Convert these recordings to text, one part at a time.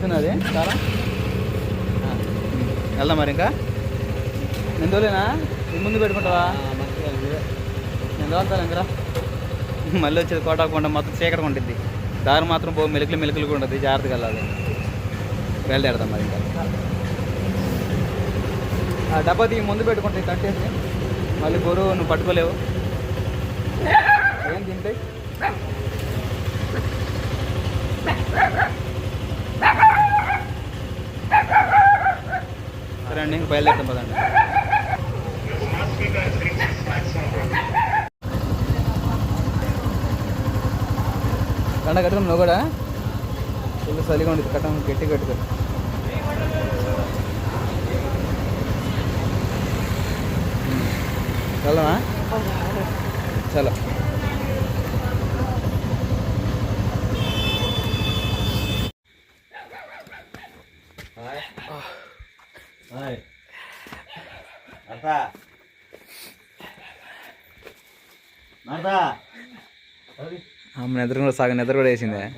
కూర్చున్నది చాలా వెళ్దాం మరి ఇంకా? ఎందులేనా ఇది ముందు పెట్టుకుంటావా? నేను తోలుతాను ఇంకా మళ్ళీ వచ్చేది కోటాకుండా మొత్తం చీకటి ఉంటుంది దారి మాత్రం పో మెలుకులు మెలుకులు ఉంటుంది జాగ్రత్తగా వెళ్ళాలి. బయలుదేరదాం మరి ఇంకా. ఆ డబ్బా దిగి ముందు పెట్టుకుంటే కట్టేసి మళ్ళీ బరువు నువ్వు పట్టుకోలేవు. ఏం తింటాయి? సరే అండి ఇంక బయలుదేరుతాం పదండి. కండ కట్టుకుని నువ్వు కూడా. ఫుల్ చలిగా ఉండేది కట్టం గట్టి కట్టుకో. చల్లనా చలో Marta. Marta. అమ్మ నిద్ర కూడా సగం నిద్ర కూడా వేసిందే.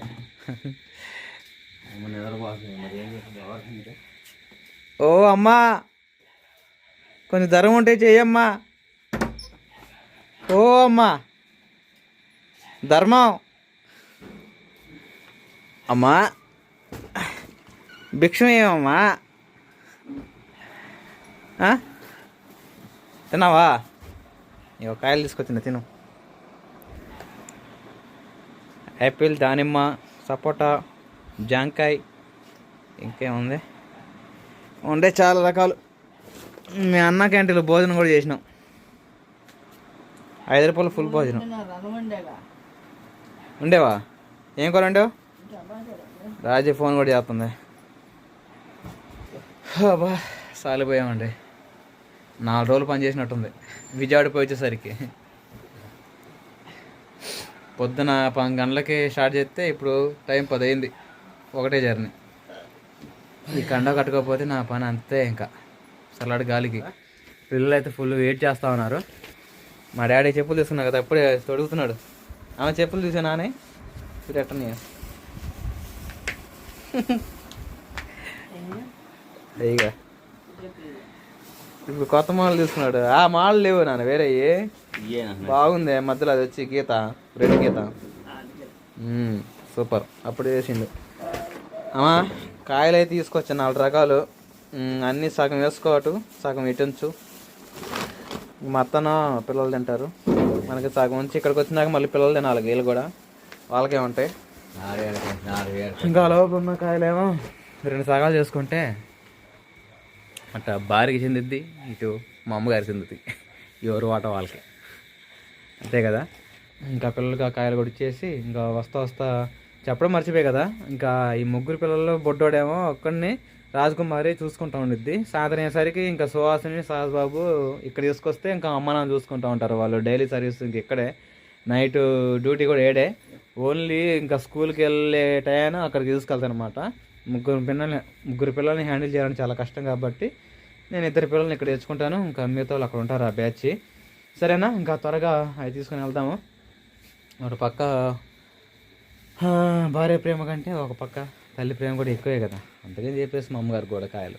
ఓ అమ్మా. కొంచెం ధరం ఉంటే చెయ్యమ్మా. ఓ అమ్మా. ధర్మం. అమ్మా. భిక్షం ఏమమ్మా? తిన్నావా? ఇక కాయలు తీసుకొచ్చిన తిను. యాపిల్ దానిమ్మ సపోటా జాంకాయ ఇంకేముంది? ఉండే చాలా రకాలు. మీ అన్న క్యాంటీన్లో భోజనం కూడా చేసినాం. ఐదు రూపాయలు ఫుల్ భోజనం. ఉండేవా ఏం కూర ఉండేవు రాజీ ఫోన్ కూడా చేస్తుంది. అబ్బా సాలిపోయామండి. నాలుగు రోజులు పని చేసినట్టుంది. విజయవాడ పోయి వచ్చేసరికి. పొద్దున పది గంటలకి స్టార్ట్ చేస్తే ఇప్పుడు టైం పది అయింది ఒకటే జర్నీ. ఈ కండ కట్టుకోకపోతే నా పని అంతే ఇంకా. చల్లటి గాలికి. పిల్లలు అయితే ఫుల్ వెయిట్ చేస్తా ఉన్నారు. మా డాడీ చెప్పులు తీసుకున్నా కదా అప్పుడే తొడుగుతున్నాడు. ఆమె చెప్పులు చూసానా అని ఎట్టని అయ్యిగా ఇప్పుడు కొత్త మాలు తీసుకున్నాడు. ఆ మాలు లేవు నాన్న వేరే బాగుంది మధ్యలో అది వచ్చి గీత రెడ్ గీత. సూపర్. అప్పుడు వేసిండు. అమ్మా కాయలు అయితే తీసుకొచ్చా నాలుగు రకాలు. అన్నీ సగం వేసుకోవటు సగం ఇటుంచు. మొత్తం పిల్లలు తింటారు. మనకి సగం ఉంచి ఇక్కడికి వచ్చినాక మళ్ళీ పిల్లలు తినాలి వీళ్ళు కూడా. వాళ్ళకే ఉంటాయి. ఇంకా లోపు ఉన్న కాయలేమో రెండు సగాలు చేసుకుంటే అట్ట భార్యకి చెందిద్ది ఇటు మా అమ్మగారి చెందుద్ది. ఎవరు వాట వాళ్ళకి. అంతే కదా? ఇంకా పిల్లలకి ఆ కాయలు కూడా ఇచ్చేసి ఇంకా వస్తా వస్తా చెప్పడం మర్చిపోయి కదా? ఇంకా ఈ ముగ్గురు పిల్లల్లో బొడ్డోడేమో ఒక్కడిని రాజకుమారి చూసుకుంటా ఉండిద్ది. సాయంత్రం అయ్యేసరికి ఇంకా సుహాసిని సాహస్బాబు ఇక్కడ తీసుకొస్తే ఇంకా అమ్మ నాన్న చూసుకుంటా ఉంటారు వాళ్ళు. డైలీ సర్వీస్ ఇంక ఇక్కడే. నైట్ డ్యూటీ కూడా ఏడే. ఓన్లీ ఇంకా స్కూల్కి వెళ్ళే టైం అక్కడికి తీసుకెళ్తాను అనమాట ముగ్గురు పిల్లల్ని ముగ్గురు పిల్లల్ని హ్యాండిల్ చేయడం చాలా కష్టం కాబట్టి నేను ఇద్దరు పిల్లల్ని ఇక్కడ తెచ్చుకుంటాను. ఇంకా మిగతా వాళ్ళు అక్కడ ఉంటారు ఆ బ్యాచ్. సరేనా? ఇంకా త్వరగా అవి తీసుకొని వెళ్తాము ఒక పక్క భార్య ప్రేమ కంటే ఒక పక్క తల్లి ప్రేమ కూడా ఎక్కువే కదా. అందుకని చెప్పేసి మా అమ్మగారు కూడా కాయలు.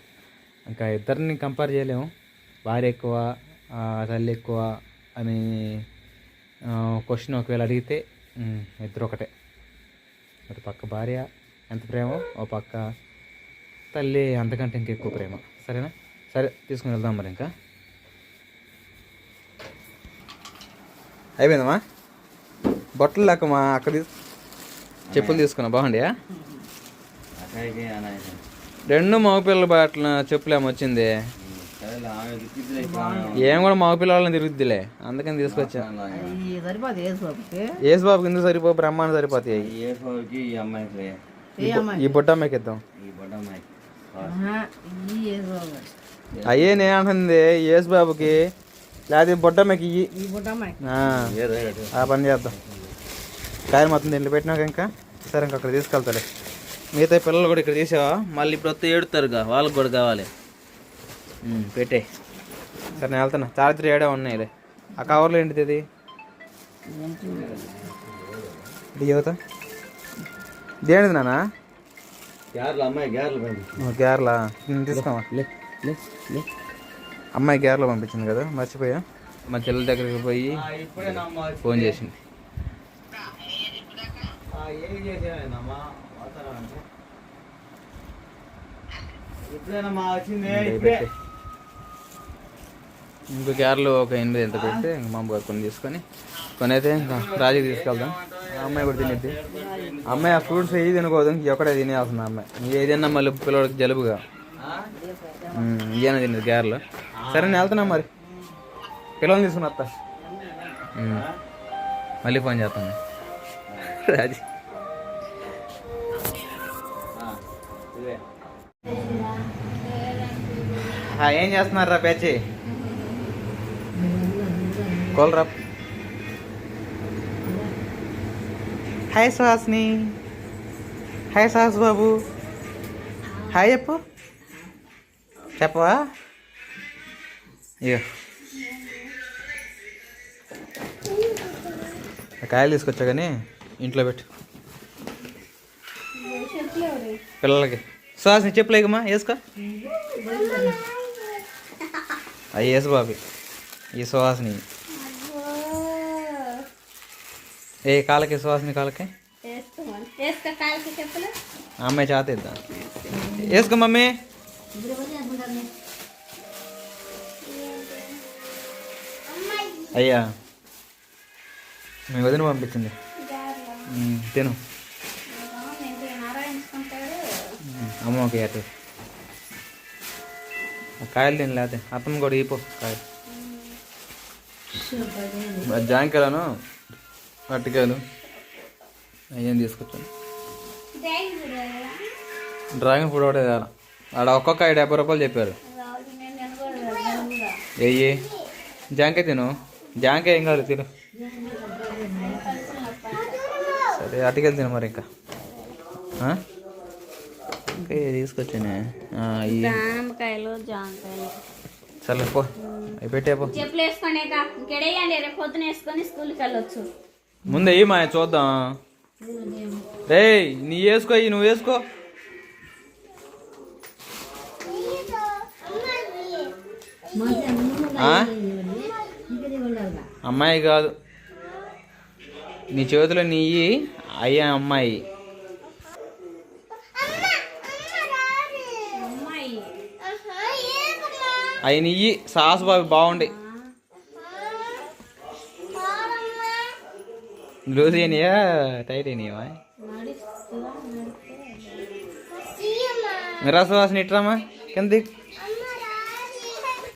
ఇంకా ఇద్దరిని కంపేర్ చేయలేము. భార్య ఎక్కువ తల్లి ఎక్కువ అని క్వశ్చన్ ఒకవేళ అడిగితే ఇద్దరు ఒకటే. ఒక పక్క భార్య ఎంత ప్రేమ? ఒక పక్క. తల్లి అంతకంటే ఇంకెక్కువ ప్రేమ. సరేనా? సరే తీసుకుని వెళ్దాం మరి ఇంకా. అయిపోయిందమ్మా? బట్టలు లేకమ్మా అక్కడ చెప్పులు తీసుకున్నా బాగుండియా? అక్కడికి రెండు మగపిల్లల బట్టలు చెప్పులు ఏమో వచ్చింది. ఏం కూడా మగపిల్లలని తిరుగుద్దిలే. అందుకని తీసుకొచ్చా. సరిపోదు ఏసు బాబుకి ఏసు బాబుకి ఎందుకు సరిపో బ్రహ్మాండ సరిపోతాయి. ఈ బుట్టమ్మకి ఇద్దాం. అయ్యే నేను అంటుంది యేసు బాబుకి. లేకపోతే బుట్టమ్మకి ఇయ్యి ఈ బుట్ట అమ్మాయి. ఆ, పని చేద్దాం. కాయలు మొత్తం దీంట్లో పెట్టినాక ఇంకా సరే ఇంకా అక్కడ తీసుకెళ్తాలే. మిగతా పిల్లలు కూడా ఇక్కడ తీసావా? మళ్ళీ ఇప్పుడు వస్తే ఏడుతారుగా వాళ్ళకి కూడా కావాలి. పెట్టే. సరే నేను వెళ్తున్నా. చార్జర్ ఏడే ఉన్నాయిలే. ఆ కవర్లో ఏంటిది ఇది? ఇది యువత? దేనిది నాన్న? గ్యార్లు అమ్మాయి గ్యార్లు కేరళ తీసుకోమా? అమ్మాయి కేరళ పంపించింది కదా మర్చిపోయా. మా చెల్లెల దగ్గరికి పోయి ఫోన్ చేసింది. ఇంకా కేరళ ఒక ఎనిమిది ఎంత పెడితే ఇంక మా అమ్మగారు కొన్ని తీసుకొని కొన్ని అయితే ఇంకా రాజుకి తీసుకెళ్దాం. అమ్మాయి కూడా తినేది. అమ్మాయి ఆ ఫ్రూట్స్ ఏది తినకూడదు ఇంక ఒక్కడే తినేస్తుంది అమ్మాయి. ఏదైనా మళ్ళీ పిల్లడికి జలుబుగా. ఇదేనా తినేది తిన్నది సరే నేను వెళ్తున్నా మరి. పిల్లల్ని తీసుకుని వస్తా. మళ్ళీ ఫోన్ చేస్తాను. రాజీ. ఏం చేస్తున్నారు రా పేచి? కోల్రా. Hi Suhasini hi Suhas Babu. Hi చెప్పు. చెప్పవా? ఇక కాయలు తీసుకొచ్చా కానీ ఇంట్లో పెట్టు. పిల్లలకి. సుహాస్ని చెప్పులేకమ్మా వేసుకో. అవి వేసు బాబి. ఈ సుహాస్ని ఏ కాళ్ళకి సుహాస్ని కాళ్ళకి? అమ్మాయి చేత ఇద్దాం? వేసుకో మమ్మీ. అయ్యా మీ వదిన పంపించింది. తిను. ఉమ్, అమ్మకి అటు కాయలు తిని లేకపోతే. అత్తమ్మ కూడా ఇపో కాయలు. జాంకాయలను? అరటికాయలు అయ్యేం తీసుకొచ్చాను. డ్రాగన్ ఫ్రూట్ ఒకటే తేలా ఆడ ఒక్కొక్క డెబ్బై రూపాయలు చెప్పారు. వెయ్యి జాంకాయ తిను. జాంకాయ ఏం కాదు తిను. సరే అటుకెళ్ళి తిను మరి ఇంకా? ఇంకా తీసుకొచ్చానే? జామకాయలు జామకాయలు. సర్లే పో. పెట్టే పో. చెప్పులు వేసుకునేక ఇంకెడేయండి రేపు పొద్దున వేసుకొని స్కూల్కి వెళ్ళొచ్చు. ముందే ఈ మా చూద్దాం. రేయ్ నీ వేసుకో నువ్వు వేసుకో? అమ్మాయి కాదు. నీ చేతిలో నీయి అయ్యా అమ్మాయి. అవి నెయ్యి సాస్ బాబు బాగుండి. లూజ్ అయినాయా టైట్ అయినాయా రసవాసన ఇట్రామా కింద.